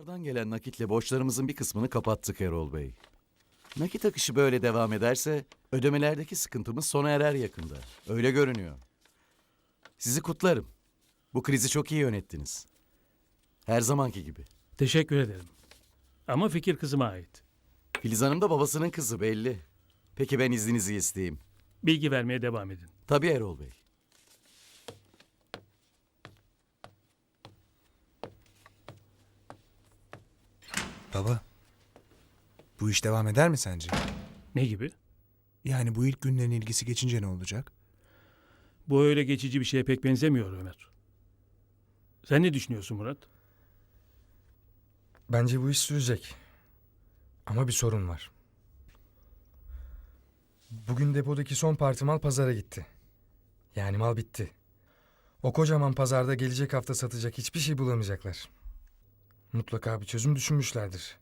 Dışarıdan gelen nakitle borçlarımızın bir kısmını kapattık Erol Bey. Nakit akışı böyle devam ederse ödemelerdeki sıkıntımız sona erer yakında. Öyle görünüyor. Sizi kutlarım. Bu krizi çok iyi yönettiniz. Her zamanki gibi. Teşekkür ederim. Ama fikir kızıma ait. Filiz Hanım da babasının kızı belli. Peki ben izninizi isteyeyim. Bilgi vermeye devam edin. Tabii Erol Bey. Baba, bu iş devam eder mi sence? Ne gibi? Yani bu ilk günlerin ilgisi geçince ne olacak? Bu öyle geçici bir şeye pek benzemiyor Ömer. Sen ne düşünüyorsun Murat? Bence bu iş sürecek. Ama bir sorun var. Bugün depodaki son parti mal pazara gitti. Yani mal bitti. O kocaman pazarda gelecek hafta satacak hiçbir şey bulamayacaklar. Mutlaka bir çözüm düşünmüşlerdir.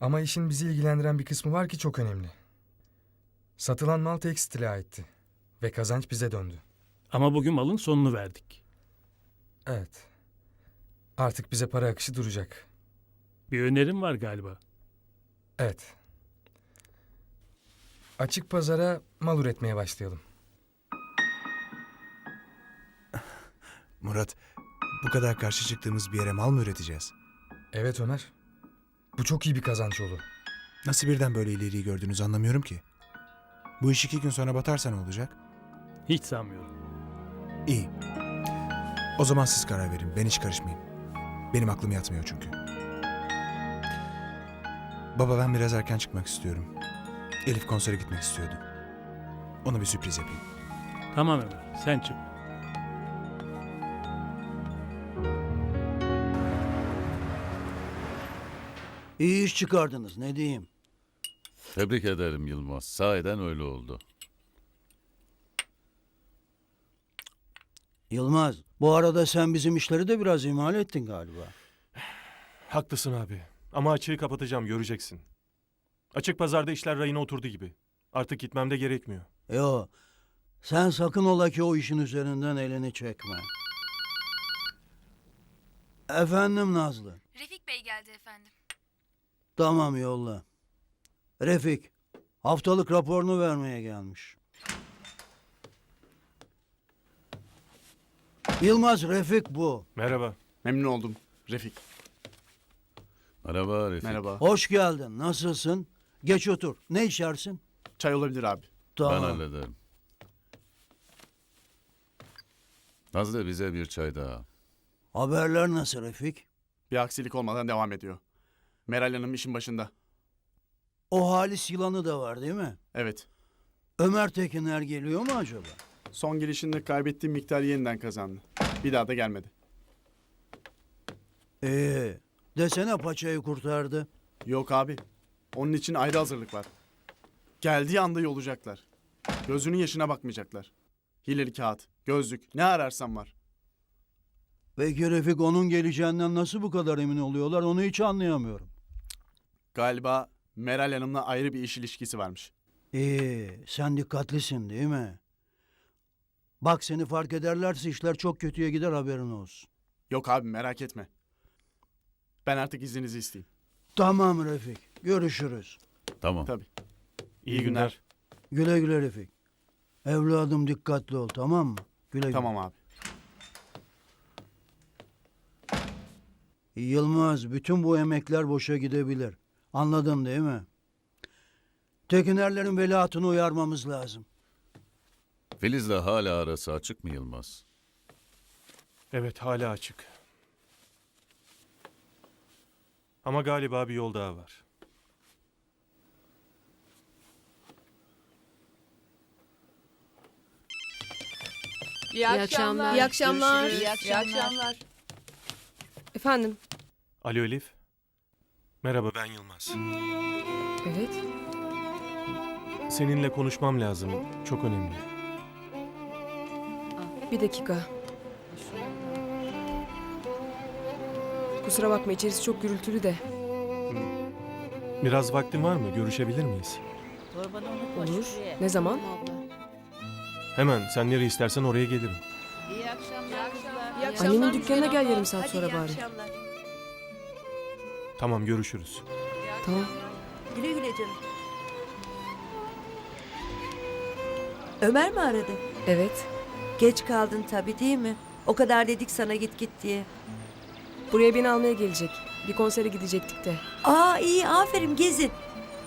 Ama işin bizi ilgilendiren bir kısmı var ki çok önemli. Satılan mal tekstile aitti. Ve kazanç bize döndü. Ama bugün malın sonunu verdik. Evet. Artık bize para akışı duracak. Bir önerim var galiba. Evet. Açık pazara mal üretmeye başlayalım. Murat, bu kadar karşı çıktığımız bir yere mal mı üreteceğiz? Evet Ömer. Bu çok iyi bir kazanç yolu. Nasıl birden böyle ileriyi gördünüz anlamıyorum ki. Bu iş iki gün sonra batarsa ne olacak? Hiç sanmıyorum. İyi. O zaman siz karar verin, ben hiç karışmayayım. Benim aklım yatmıyor çünkü. Baba ben biraz erken çıkmak istiyorum. Elif konsere gitmek istiyordu. Ona bir sürpriz yapayım. Tamam Ömer, sen çık. İyi iş çıkardınız ne diyeyim. Tebrik ederim Yılmaz. Sahiden öyle oldu. Yılmaz bu arada sen bizim işleri de biraz ihmal ettin galiba. Haklısın abi. Ama açığı kapatacağım göreceksin. Açık pazarda işler rayına oturdu gibi. Artık gitmem de gerekmiyor. Yo sen sakın ola ki o işin üzerinden elini çekme. Efendim Nazlı. Refik Bey geldi efendim. Tamam yolla. Refik haftalık raporunu vermeye gelmiş. Yılmaz Refik bu. Merhaba. Memnun oldum. Refik. Merhaba Refik. Merhaba. Hoş geldin. Nasılsın? Geç otur. Ne içersin? Çay olabilir abi. Ben Tamam. hallederim. Nazlı bize bir çay daha. Haberler nasıl Refik? Bir aksilik olmadan devam ediyor. Meral Hanım işin başında. O halis yılanı da var değil mi? Evet. Ömer Tekiner geliyor mu acaba? Son gelişinde kaybettiğim miktarı yeniden kazandı. Bir daha da gelmedi. Ee, desene paçayı kurtardı. Yok abi. Onun için ayrı hazırlık var. Geldiği anda yolacaklar. Gözünün yaşına bakmayacaklar. Hileli kağıt, gözlük, ne ararsan var. Peki Refik onun geleceğinden nasıl bu kadar emin oluyorlar onu hiç anlayamıyorum. Galiba Meral Hanım'la ayrı bir iş ilişkisi varmış. Ee, sen dikkatlisin değil mi? Bak seni fark ederlerse işler çok kötüye gider haberin olsun. Yok abi merak etme. Ben artık izninizi isteyeyim. Tamam Refik, görüşürüz. Tamam. Tabii. İyi günler. Güle güle Refik. Evladım dikkatli ol tamam mı? Güle güle. Tamam abi. Yılmaz, bütün bu emekler boşa gidebilir. Anladın değil mi? Tekinerlerin veliahtını uyarmamız lazım. Filiz'le hala arası açık mı Yılmaz? Evet hala açık. Ama galiba bir yol daha var. İyi akşamlar. İyi akşamlar. İyi akşamlar. Efendim? Alo Elif. Merhaba ben Yılmaz. Evet. Seninle konuşmam lazım. Çok önemli. Bir dakika. Kusura bakma içerisi çok gürültülü de. Biraz vaktin var mı? Görüşebilir miyiz? Olur. Ne zaman? Hemen sen nereye istersen oraya gelirim. İyi akşamlar. Annemin dükkanına gel yarım saat sonra bari. Tamam görüşürüz. Tamam. Güle güle canım. Ömer mi aradı? Evet. Geç kaldın tabii değil mi? O kadar dedik sana git git diye. Buraya beni almaya gelecek. Bir konsere gidecektik de. Aa iyi aferin gezin.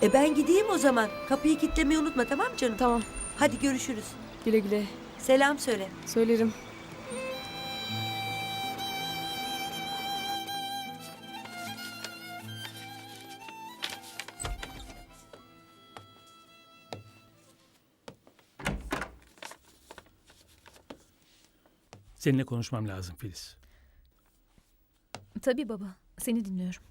E ben gideyim o zaman. Kapıyı kilitlemeyi unutma tamam mı canım? Tamam. Hadi görüşürüz. Güle güle. Selam söyle. Söylerim. Seninle konuşmam lazım Filiz. Tabii baba. Seni dinliyorum.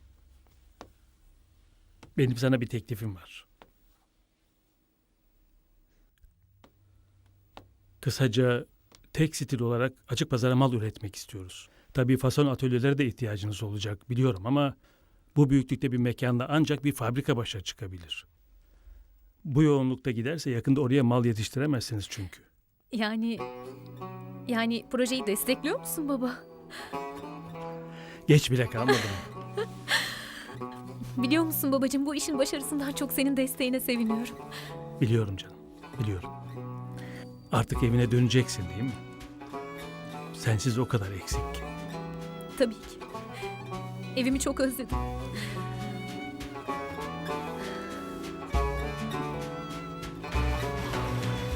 Benim sana bir teklifim var. Kısaca tek stil olarak açık pazara mal üretmek istiyoruz. Tabii fason atölyelere de ihtiyacınız olacak biliyorum ama bu büyüklükte bir mekanda ancak bir fabrika başa çıkabilir. Bu yoğunlukta giderse yakında oraya mal yetiştiremezsiniz çünkü. Yani... Yani projeyi destekliyor musun baba? Geç bile kalmadım. Biliyor musun babacığım bu işin başarısından çok senin desteğine seviniyorum. Biliyorum canım, biliyorum. Artık evine döneceksin değil mi? Sensiz o kadar eksik ki. Tabii ki. Evimi çok özledim.